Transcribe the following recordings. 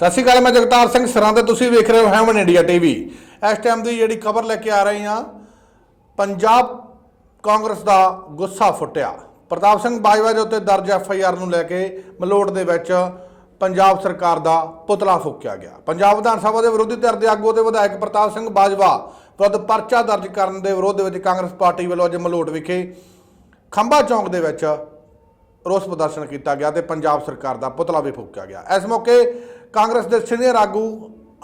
ਸਤਿ ਸ਼੍ਰੀ ਅਕਾਲ, ਮੈਂ ਜਗਤਾਰ ਸਿੰਘ ਸਰਾਂ ਤੇ। ਤੁਸੀਂ ਵੇਖ ਰਹੇ ਹੋ ਹੈਵਨ ਇੰਡੀਆ ਟੀਵੀ ਇਸ ਟਾਈਮ ਦੀ ਜਿਹੜੀ ਖਬਰ ਲੈ ਕੇ ਆ ਰਹੇ ਹਾਂ, ਪੰਜਾਬ ਕਾਂਗਰਸ ਦਾ ਗੁੱਸਾ ਫੁੱਟਿਆ। ਪ੍ਰਤਾਪ ਸਿੰਘ ਬਾਜਵਾ ਦੇ ਉੱਤੇ ਦਰਜ ਐਫ ਆਈ ਆਰ ਨੂੰ ਲੈ ਕੇ ਮਲੋਟ ਦੇ ਵਿੱਚ ਪੰਜਾਬ ਸਰਕਾਰ ਦਾ ਪੁਤਲਾ ਫੂਕਿਆ ਗਿਆ। ਪੰਜਾਬ ਵਿਧਾਨ ਸਭਾ ਦੇ ਵਿਰੋਧੀ ਧਿਰ ਦੇ ਆਗੂ ਤੇ ਵਿਧਾਇਕ ਪ੍ਰਤਾਪ ਸਿੰਘ ਬਾਜਵਾ ਵਿਰੁੱਧ ਪਰਚਾ ਦਰਜ ਕਰਨ ਦੇ ਵਿਰੋਧ ਦੇ ਵਿੱਚ ਕਾਂਗਰਸ ਪਾਰਟੀ ਵੱਲੋਂ ਅੱਜ ਮਲੋਟ ਵਿਖੇ ਖੰਭਾ ਚੌਂਕ ਦੇ ਵਿੱਚ ਰੋਸ ਪ੍ਰਦਰਸ਼ਨ ਕੀਤਾ ਗਿਆ ਤੇ ਪੰਜਾਬ ਸਰਕਾਰ ਦਾ ਪੁਤਲਾ ਵੀ ਫੂਕਿਆ ਗਿਆ। ਇਸ ਮੌਕੇ ਕਾਂਗਰਸ ਦੇ ਸੀਨੀਅਰ ਆਗੂ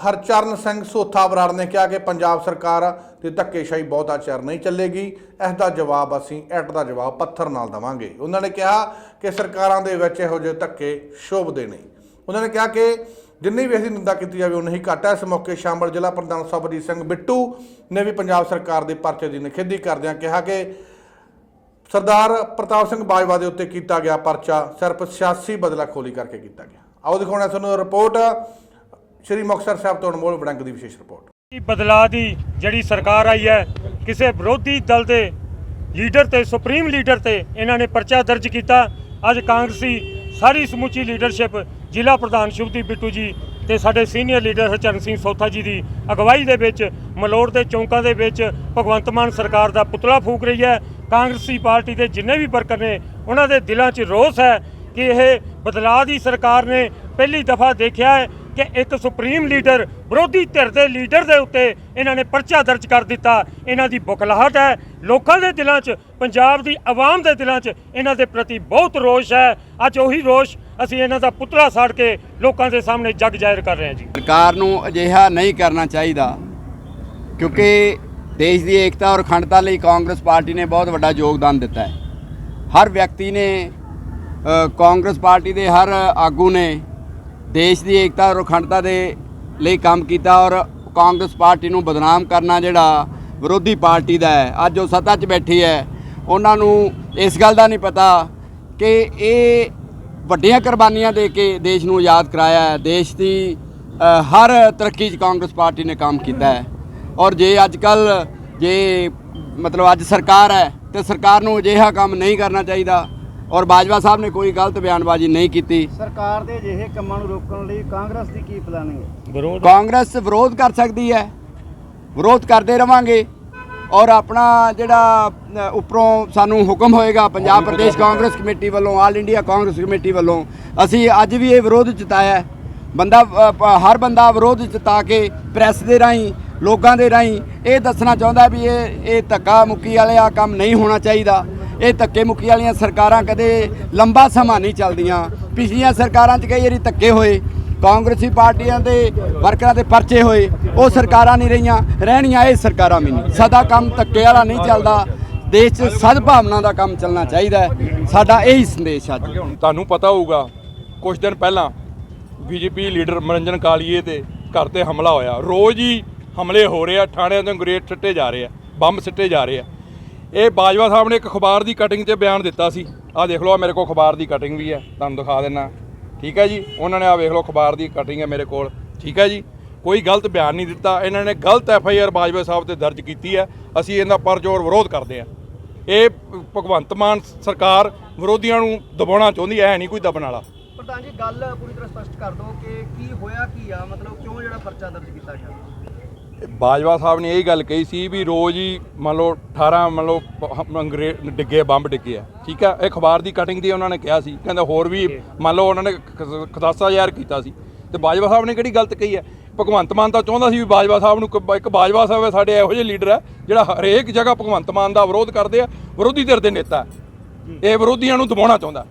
ਹਰਚਰਨ ਸਿੰਘ ਸੋਥਾ ਬਰਾੜ ਨੇ ਕਿਹਾ ਕਿ ਪੰਜਾਬ ਸਰਕਾਰ ਦੀ ਧੱਕੇਸ਼ਾਹੀ ਬਹੁਤਾ ਚਿਰ ਨਹੀਂ ਚੱਲੇਗੀ। ਇਸ ਦਾ ਜਵਾਬ ਅਸੀਂ ਐਟ ਦਾ ਜਵਾਬ ਪੱਥਰ ਨਾਲ ਦਵਾਂਗੇ। ਉਹਨਾਂ ਨੇ ਕਿਹਾ ਕਿ ਸਰਕਾਰਾਂ ਦੇ ਵਿੱਚ ਇਹੋ ਜਿਹੇ ਧੱਕੇ ਸ਼ੋਭਦੇ ਨਹੀਂ। ਉਹਨਾਂ ਨੇ ਕਿਹਾ ਕਿ ਜਿੰਨੀ ਵੀ ਅਸੀਂ ਨਿੰਦਾ ਕੀਤੀ ਜਾਵੇ, ਉਨੀ ਹੀ ਘੱਟ ਹੈ। ਇਸ ਮੌਕੇ ਸ਼ਾਮਲ ਜ਼ਿਲ੍ਹਾ ਪ੍ਰਧਾਨ ਸਬਜੀਤ ਸਿੰਘ ਬਿੱਟੂ ਨੇ ਵੀ ਪੰਜਾਬ ਸਰਕਾਰ ਦੇ ਪਰਚੇ ਦੀ ਨਿਖੇਧੀ ਕਰਦਿਆਂ ਕਿਹਾ ਕਿ ਸਰਦਾਰ ਪ੍ਰਤਾਪ ਸਿੰਘ ਬਾਜਵਾ ਦੇ ਉੱਤੇ ਕੀਤਾ ਗਿਆ ਪਰਚਾ ਸਿਰਫ ਸਿਆਸੀ ਬਦਲਾ ਖੋਲੀ ਕਰਕੇ ਕੀਤਾ ਗਿਆ। ਆਓ ਦਿਖਾਉਣਾ ਤੁਹਾਨੂੰ ਰਿਪੋਰਟ। ਸ਼੍ਰੀ ਮੁਕਤਸਰ ਸਾਹਿਬ ਤੋਂ ਅਨਮੋਲ ਵੜੰਗ ਦੀ ਵਿਸ਼ੇਸ਼ ਰਿਪੋਰਟ। ਬਦਲਾਅ ਦੀ ਜਿਹੜੀ ਸਰਕਾਰ ਆਈ ਹੈ, ਕਿਸੇ ਵਿਰੋਧੀ ਦਲ ਦੇ ਲੀਡਰ ਤੇ, ਸੁਪਰੀਮ ਲੀਡਰ ਤੇ ਇਹਨਾਂ ਨੇ ਪਰਚਾ ਦਰਜ ਕੀਤਾ। ਅੱਜ ਕਾਂਗਰਸੀ ਸਾਰੀ ਸਮੁੱਚੀ ਲੀਡਰਸ਼ਿਪ ਜ਼ਿਲ੍ਹਾ ਪ੍ਰਧਾਨ ਸ਼ੁਭਦੀਪ ਬਿੱਟੂ ਜੀ ਤੇ ਸਾਡੇ ਸੀਨੀਅਰ ਲੀਡਰ ਹਰਚਰਨ ਸਿੰਘ ਸੋਥਾ ਜੀ ਦੀ ਅਗਵਾਈ ਦੇ ਵਿੱਚ ਮਲੋੜ ਦੇ ਚੌਂਕਾਂ ਦੇ ਵਿੱਚ ਭਗਵੰਤ ਮਾਨ ਸਰਕਾਰ ਦਾ ਪੁਤਲਾ ਫੂਕ ਰਹੀ ਹੈ। ਕਾਂਗਰਸੀ ਪਾਰਟੀ ਦੇ ਜਿੰਨੇ ਵੀ ਵਰਕਰ ਨੇ, ਉਹਨਾਂ ਦੇ ਦਿਲਾਂ 'ਚ ਰੋਸ ਹੈ ਕਿ ਇਹ ਬਦਲਾਅ ਦੀ ਸਰਕਾਰ ਨੇ ਪਹਿਲੀ ਦਫਾ ਦੇਖਿਆ ਹੈ ਕਿ ਇੱਕ ਸੁਪਰੀਮ ਲੀਡਰ, ਵਿਰੋਧੀ ਧਿਰ ਦੇ ਲੀਡਰ ਦੇ ਉੱਤੇ ਇਹਨਾਂ ਨੇ ਪਰਚਾ ਦਰਜ ਕਰ ਦਿੱਤਾ। ਇਹਨਾਂ ਦੀ ਬੁਖਲਾਹਟ ਹੈ। ਲੋਕਾਂ ਦੇ ਦਿਲਾਂ 'ਚ, ਪੰਜਾਬ ਦੀ ਆਵਾਮ ਦੇ ਦਿਲਾਂ 'ਚ ਇਹਨਾਂ ਦੇ ਪ੍ਰਤੀ ਬਹੁਤ ਰੋਸ਼ ਹੈ। ਅੱਜ ਉਹੀ ਰੋਸ਼ ਅਸੀਂ ਇਹਨਾਂ ਦਾ ਪੁਤਲਾ ਸਾੜ ਕੇ ਲੋਕਾਂ ਦੇ ਸਾਹਮਣੇ ਜੱਗ ਜ਼ਾਹਿਰ ਕਰ ਰਹੇ ਹਾਂ ਜੀ। ਸਰਕਾਰ ਨੂੰ ਅਜਿਹਾ ਨਹੀਂ ਕਰਨਾ ਚਾਹੀਦਾ, ਕਿਉਂਕਿ ਦੇਸ਼ ਦੀ ਏਕਤਾ ਔਰ ਅਖੰਡਤਾ ਲਈ ਕਾਂਗਰਸ ਪਾਰਟੀ ਨੇ ਬਹੁਤ ਵੱਡਾ ਯੋਗਦਾਨ ਦਿੱਤਾ ਹੈ। ਹਰ ਵਿਅਕਤੀ ਨੇ ਕਾਂਗਰਸ ਪਾਰਟੀ ਦੇ ਹਰ ਆਗੂ ਨੇ ਦੇਸ਼ ਦੀ ਏਕਤਾ ਔਰ ਅਖੰਡਤਾ ਦੇ ਲਈ ਕੰਮ ਕੀਤਾ ਔਰ ਕਾਂਗਰਸ ਪਾਰਟੀ ਨੂੰ ਬਦਨਾਮ ਕਰਨਾ ਜਿਹੜਾ ਵਿਰੋਧੀ ਪਾਰਟੀ ਦਾ ਹੈ, ਅੱਜ ਉਹ ਸੱਤਾ 'ਚ ਬੈਠੀ ਹੈ। ਉਹਨਾਂ ਨੂੰ ਇਸ ਗੱਲ ਦਾ ਨਹੀਂ ਪਤਾ ਕਿ ਇਹ ਵੱਡੀਆਂ ਕੁਰਬਾਨੀਆਂ ਦੇ ਕੇ ਦੇਸ਼ ਨੂੰ ਆਜ਼ਾਦ ਕਰਾਇਆ ਹੈ। ਦੇਸ਼ ਦੀ ਹਰ ਤਰੱਕੀ 'ਚ ਕਾਂਗਰਸ ਪਾਰਟੀ ਨੇ ਕੰਮ ਕੀਤਾ ਹੈ। ਔਰ ਜੇ ਅੱਜ ਕੱਲ ਜੇ ਮਤਲਬ ਅੱਜ ਸਰਕਾਰ ਹੈ ਤੇ ਸਰਕਾਰ ਨੂੰ ਅਜਿਹਾ ਕੰਮ ਨਹੀਂ ਕਰਨਾ ਚਾਹੀਦਾ ਔਰ ਬਾਜਵਾ ਸਾਹਿਬ ਨੇ ਕੋਈ ਗਲਤ ਬਿਆਨਬਾਜ਼ੀ ਨਹੀਂ ਕੀਤੀ। ਸਰਕਾਰ ਦੇ ਅਜਿਹੇ ਕੰਮਾਂ ਨੂੰ ਰੋਕਣ ਲਈ ਕਾਂਗਰਸ ਦੀ ਕੀ ਪਲਾਨਿੰਗ ਹੈ ਵਿਰੋਧ? ਕਾਂਗਰਸ ਵਿਰੋਧ ਕਰ ਸਕਦੀ ਹੈ। ਵਿਰੋਧ ਕਰਦੇ ਰਵਾਂਗੇ। ਔਰ ਆਪਣਾ ਜਿਹੜਾ ਉੱਪਰੋਂ ਸਾਨੂੰ ਹੁਕਮ ਹੋਏਗਾ ਪੰਜਾਬ ਪ੍ਰਦੇਸ਼ ਕਾਂਗਰਸ ਕਮੇਟੀ ਵੱਲੋਂ ਆਲ ਇੰਡੀਆ ਕਾਂਗਰਸ ਕਮੇਟੀ ਵੱਲੋਂ ਅਸੀਂ ਅੱਜ ਵੀ ਇਹ ਵਿਰੋਧ ਜਤਾਇਆ ਹੈ। ਬੰਦਾ ਹਰ ਬੰਦਾ ਵਿਰੋਧ ਜਤਾ ਕੇ ਪ੍ਰੈਸ ਦੇ ਰਾਹੀਂ ਲੋਕਾਂ ਦੇ ਰਾਹੀਂ ਇਹ ਦੱਸਣਾ ਚਾਹੁੰਦਾ ਵੀ ਇਹ ਇਹ ਧੱਕਾ ਮੁੱਕੀ ਵਾਲੇ ਆ ਕੰਮ ਨਹੀਂ ਹੋਣਾ ਚਾਹੀਦਾ। ਇਹ ਧੱਕੇ ਮੁੱਕੀ ਵਾਲੀਆਂ ਸਰਕਾਰਾਂ ਕਦੇ ਲੰਬਾ ਸਮਾਂ ਨਹੀਂ ਚੱਲਦੀਆਂ। ਪਿਛਲੀਆਂ ਸਰਕਾਰਾਂ 'ਚ ਕਈ ਵਾਰੀ ਧੱਕੇ ਹੋਏ। ਕਾਂਗਰਸੀ ਪਾਰਟੀਆਂ ਦੇ ਵਰਕਰਾਂ ਦੇ ਪਰਚੇ ਹੋਏ। ਉਹ ਸਰਕਾਰਾਂ ਨਹੀਂ ਰਹੀਆਂ, ਰਹਿਣੀਆਂ ਇਹ ਸਰਕਾਰਾਂ ਵੀ ਨਹੀਂ। ਸਦਾ ਕੰਮ ਧੱਕੇ ਵਾਲਾ ਨਹੀਂ ਚੱਲਦਾ। ਦੇਸ਼ 'ਚ ਸਦਭਾਵਨਾ ਦਾ ਕੰਮ ਚੱਲਣਾ ਚਾਹੀਦਾ ਸਾਡਾ ਇਹੀ ਸੰਦੇਸ਼ ਅੱਜ। ਤੁਹਾਨੂੰ ਪਤਾ ਹੋਊਗਾ ਕੁਝ ਦਿਨ ਪਹਿਲਾਂ ਬੀਜੇਪੀ ਲੀਡਰ ਮਨੰਜਨ ਕਾਲੀਏ ਤੇ ਘਰ ਤੇ ਹਮਲਾ ਹੋਇਆ। ਰੋਜ਼ ਹੀ ਹਮਲੇ ਹੋ ਰਹੇ ਆ, ਥਾਣਿਆਂ ਤੋਂ ਗ੍ਰੇਟ ਸਿੱਟੇ ਜਾ ਰਹੇ ਆ, ਬੰਬ ਸਿੱਟੇ ਜਾ ਰਹੇ ਆ। ਇਹ ਬਾਜਵਾ ਸਾਹਿਬ ਨੇ ਇੱਕ ਅਖਬਾਰ ਦੀ ਕਟਿੰਗ 'ਚ ਬਿਆਨ ਦਿੱਤਾ ਸੀ। ਆਹ ਦੇਖ ਲਓ, ਆਹ ਮੇਰੇ ਕੋਲ ਅਖਬਾਰ ਦੀ ਕਟਿੰਗ ਵੀ ਹੈ, ਤੁਹਾਨੂੰ ਦਿਖਾ ਦੇਣਾ ਠੀਕ ਹੈ ਜੀ? ਉਹਨਾਂ ਨੇ ਆਹ ਵੇਖ ਲਓ ਅਖਬਾਰ ਦੀ ਕਟਿੰਗ ਹੈ ਮੇਰੇ ਕੋਲ। ਠੀਕ ਹੈ ਜੀ? ਕੋਈ ਗਲਤ ਬਿਆਨ ਨਹੀਂ ਦਿੱਤਾ। ਇਹਨਾਂ ਨੇ ਗਲਤ ਐਫ ਆਈ ਆਰ ਬਾਜਵਾ ਸਾਹਿਬ ਤੇ ਦਰਜ ਕੀਤੀ ਹੈ। ਅਸੀਂ ਇਹਦਾ ਪਰਜੋਰ ਵਿਰੋਧ ਕਰਦੇ ਹਾਂ। ਇਹ ਭਗਵੰਤ ਮਾਨ ਸਰਕਾਰ ਵਿਰੋਧੀਆਂ ਨੂੰ ਦਬਾਉਣਾ ਚਾਹੁੰਦੀ ਹੈ ਨਹੀਂ ਕੋਈ ਦਬਣ ਵਾਲਾ। ਪ੍ਰਧਾਨ ਜੀ, ਗੱਲ ਪੂਰੀ ਤਰ੍ਹਾਂ ਸਪਸ਼ਟ ਕਰ ਦਿਓ ਕਿ ਕੀ ਹੋਇਆ, ਕੀ ਆ? ਮਤਲਬ ਕਿਉਂ ਜਿਹੜਾ ਪਰਚਾ ਦਰਜ ਕੀਤਾ ਗਿਆ? ਬਾਜਵਾ ਸਾਹਿਬ ਨੇ ਇਹ ਗੱਲ ਕਹੀ ਸੀ ਵੀ ਰੋਜ਼ ਹੀ ਮੰਨ ਲਓ 18 ਮੰਨ ਲਓ ਪ- ਅੰਗਰੇ ਡਿੱਗੇ ਬੰਬ ਡਿੱਗੇ ਆ। ਠੀਕ ਆ? ਇਹ ਅਖਬਾਰ ਦੀ ਕਟਿੰਗ ਦੀ ਉਹਨਾਂ ਨੇ ਕਿਹਾ ਸੀ। ਕਹਿੰਦਾ ਹੋਰ ਵੀ ਮੰਨ ਲਓ ਉਹਨਾਂ ਨੇ ਖੁਦਾਸਾ ਜ਼ਾਹਿਰ ਕੀਤਾ ਸੀ। ਤੇ ਬਾਜਵਾ ਸਾਹਿਬ ਨੇ ਕਿਹੜੀ ਗਲਤ ਕਹੀ ਹੈ ਭਗਵੰਤ ਮਾਨ ਤਾਂ ਚਾਹੁੰਦਾ ਸੀ ਵੀ ਬਾਜਵਾ ਸਾਹਿਬ ਨੂੰ ਇੱਕ ਬਾਜਵਾ ਸਾਹਿਬ ਸਾਡੇ ਇਹੋ ਜਿਹੇ ਲੀਡਰ ਹੈ ਜਿਹੜਾ ਹਰੇਕ ਜਗ੍ਹਾ ਭਗਵੰਤ ਮਾਨ ਦਾ ਵਿਰੋਧ ਕਰਦੇ ਆ ਵਿਰੋਧੀ ਧਿਰ ਦੇ ਨੇਤਾ। ਇਹ ਵਿਰੋਧੀਆਂ ਨੂੰ ਦਬਾਉਣਾ ਚਾਹੁੰਦਾ।